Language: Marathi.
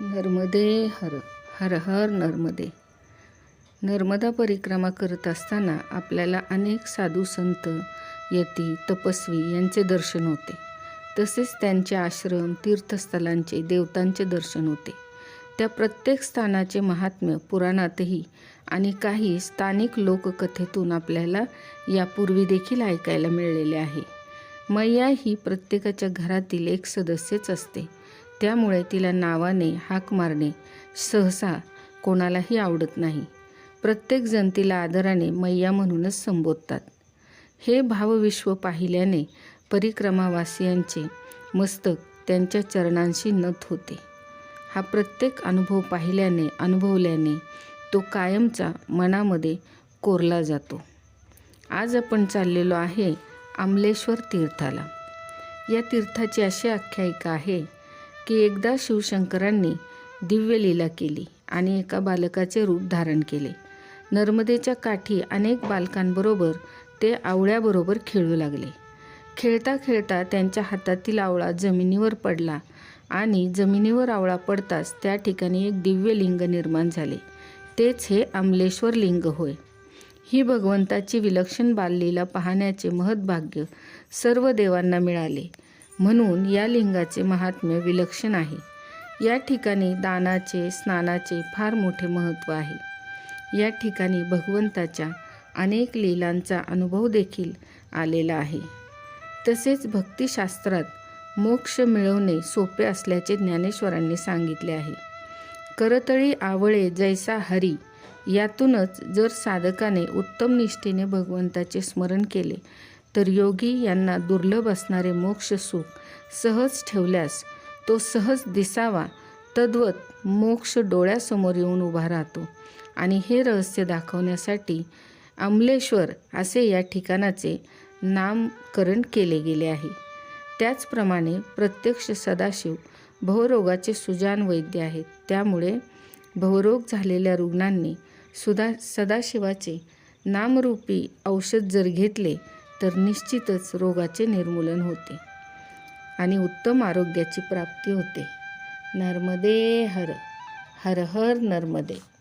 नर्मदे हर हर हर नर्मदे. नर्मदा परिक्रमा करत असताना आपल्याला अनेक साधू संत यती तपस्वी यांचे दर्शन होते. तसेच त्यांचे आश्रम तीर्थस्थलांचे देवतांचे दर्शन होते. त्या प्रत्येक स्थानाचे महात्म्य पुराणातही आणि काही स्थानिक लोककथेतून आपल्याला यापूर्वी देखील ऐकायला मिळालेले आहे. मैया ही प्रत्येकाच्या घरातील एक सदस्यच असते. त्यामुळे तिला नावाने हाक मारणे सहसा कोणालाही आवडत नाही. प्रत्येकजण तिला आदराने मैया म्हणूनच संबोधतात. हे भावविश्व पाहिल्याने परिक्रमावासियांचे मस्तक त्यांच्या चरणांशी नत होते. हा प्रत्येक अनुभव पाहिल्याने अनुभवल्याने तो कायमचा मनामध्ये कोरला जातो. आज आपण चाललेलो आहे आमलेश्वर तीर्थाला. या तीर्थाची अशी आख्यायिका आहे की एकदा शिवशंकरांनी दिव्यलीला केली आणि एका बालकाचे रूप धारण केले. नर्मदेच्या काठी अनेक बालकांबरोबर ते आवळ्याबरोबर खेळू लागले. खेळता खेळता त्यांच्या हातातील आवळा जमिनीवर पडला आणि जमिनीवर आवळा पडताच त्या ठिकाणी एक दिव्य लिंग निर्माण झाले. तेच हे अमलेश्वर लिंग होय. ही भगवंताची विलक्षण बाललीला पाहण्याचे महत्भाग्य सर्व देवांना मिळाले. म्हणून या लिंगाचे महात्म्य विलक्षण आहे. या ठिकाणी दानाचे स्नानाचे फार मोठे महत्त्व आहे. या ठिकाणी भगवंताच्या अनेक लीलांचा अनुभव देखील आलेला आहे. तसेच भक्तिशास्त्रात मोक्ष मिळवणे सोपे असल्याचे ज्ञानेश्वरांनी सांगितले आहे. करतळी आवळे जैसा हरी यातूनच जर साधकाने उत्तम निष्ठेने भगवंताचे स्मरण केले तर योगी यांना दुर्लभ असणारे मोक्ष सुख सहज ठेवल्यास तो सहज दिसावा तद्वत मोक्ष डोळ्यासमोर येऊन उभा राहतो. आणि हे रहस्य दाखवण्यासाठी अमलेश्वर असे या ठिकाणाचे नामकरण केले गेले आहे. त्याचप्रमाणे प्रत्यक्ष सदाशिव भवरोगाचे सुजान वैद्य आहेत. त्यामुळे भवरोग झालेल्या रुग्णांनी सुदा सदाशिवाचे नामरूपी औषध जर घेतले तर निश्चितच रोगाचे निर्मूलन होते आणि उत्तम आरोग्याची प्राप्ती होते. नर्मदे हर हर हर नर्मदे.